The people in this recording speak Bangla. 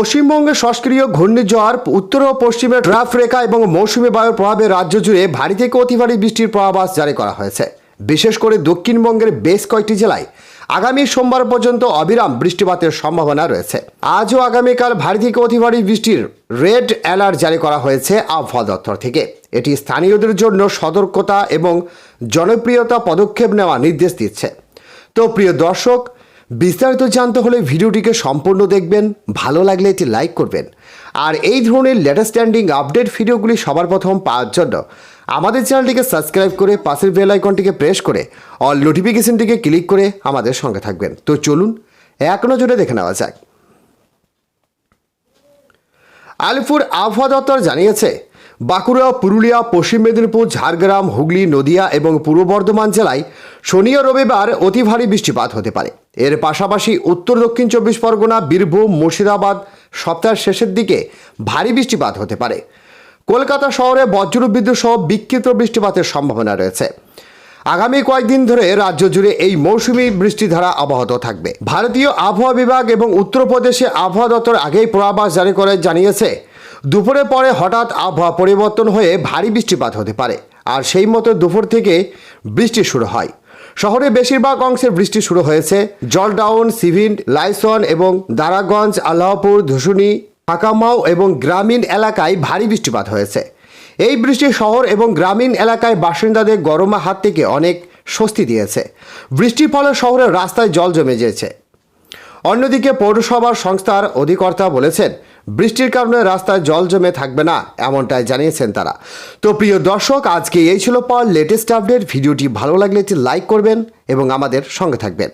পশ্চিমবঙ্গে সক্রিয় ঘূর্ণিঝড়, উত্তর ও পশ্চিমে ট্রাফ রেখা এবং মৌসুমী বায়ুর প্রভাবে রাজ্য জুড়ে ভারী থেকে অতি ভারী বৃষ্টির পূর্বাভাস জারি করা হয়েছে। বিশেষ করে দক্ষিণবঙ্গের বেশ কয়েকটি জেলায় আগামী সোমবার পর্যন্ত অবিরাম বৃষ্টিপাতের সম্ভাবনা রয়েছে। আজও আগামীকাল ভারী থেকে অতি ভারী বৃষ্টির রেড অ্যালার্ট জারি করা হয়েছে আবহাওয়া দপ্তর থেকে। এটি স্থানীয়দের জন্য সতর্কতা এবং জনপ্রিয়তা পদক্ষেপ নেওয়া নির্দেশ দিচ্ছে। তো প্রিয় দর্শক বিস্তারিত জানতে হলে ভিডিওটিকে সম্পূর্ণ দেখবেন, ভালো লাগলে এটি লাইক করবেন। আর এই ধরনের লেটেস্ট স্ট্যান্ডিং আপডেট ভিডিওগুলি সবার প্রথম পাওয়ার জন্য আমাদের চ্যানেলটিকে সাবস্ক্রাইব করে পাশের বেল আইকনটিকে প্রেস করে অল নোটিফিকেশনটিকে ক্লিক করে আমাদের সঙ্গে থাকবেন। তো চলুন, এক নজরে দেখে নেওয়া যাক। আলিপুর আবহাওয়া দপ্তর জানিয়েছে বাঁকুড়া, পুরুলিয়া, পশ্চিম মেদিনীপুর, ঝাড়গ্রাম, হুগলি, নদিয়া এবং পূর্ব বর্ধমান জেলায় শনি ও রবিবার অতি ভারী বৃষ্টিপাত হতে পারে। এর পাশাপাশি উত্তর দক্ষিণ চব্বিশ পরগনা, বীরভূম, মুর্শিদাবাদ সপ্তাহের শেষের দিকে ভারী বৃষ্টিপাত হতে পারে। কলকাতা শহরে বজ্রবিদ্যুৎ বিদ্যুৎ সহ বিক্ষিপ্ত বৃষ্টিপাতের সম্ভাবনা রয়েছে। আগামী কয়েকদিন ধরে রাজ্য জুড়ে এই মৌসুমি বৃষ্টিধারা অব্যাহত থাকবে। ভারতীয় আবহাওয়া বিভাগ এবং উত্তরপ্রদেশে আবহাওয়া দপ্তর আগেই পূর্বাভাস জারি করে জানিয়েছে দুপুরের পরে হঠাৎ আবহাওয়া পরিবর্তন হয়ে ভারী বৃষ্টিপাত হতে পারে। আর সেই মতো দুপুর থেকে বৃষ্টি শুরু হয়। শহরে বেশিরভাগ অংশের বৃষ্টি শুরু হয়েছে। জলডাউন সিভিন লাইসন এবং দারাগঞ্জ আল্লাহপুর ধুসুনি হাকামাও এবং গ্রামীণ এলাকায় ভারী বৃষ্টিপাত হয়েছে। এই বৃষ্টি শহর এবং গ্রামীণ এলাকায় বাসিন্দাদের গরমা হাত থেকে অনেক স্বস্তি দিয়েছে। বৃষ্টির ফলে শহরের রাস্তায় জল জমে যেছে অন্যদিকে পৌরসভার সংস্থার অধিকর্তা বলেছেন, বৃষ্টির কারণে রাস্তায় জল জমে থাকবে না, এমনটাই জানিয়েছেন তারা। তো প্রিয় দর্শক, আজকে এই ছিল পাওয়ার লেটেস্ট আপডেট। ভিডিওটি ভালো লাগলে একটি লাইক করবেন এবং আমাদের সঙ্গে থাকবেন।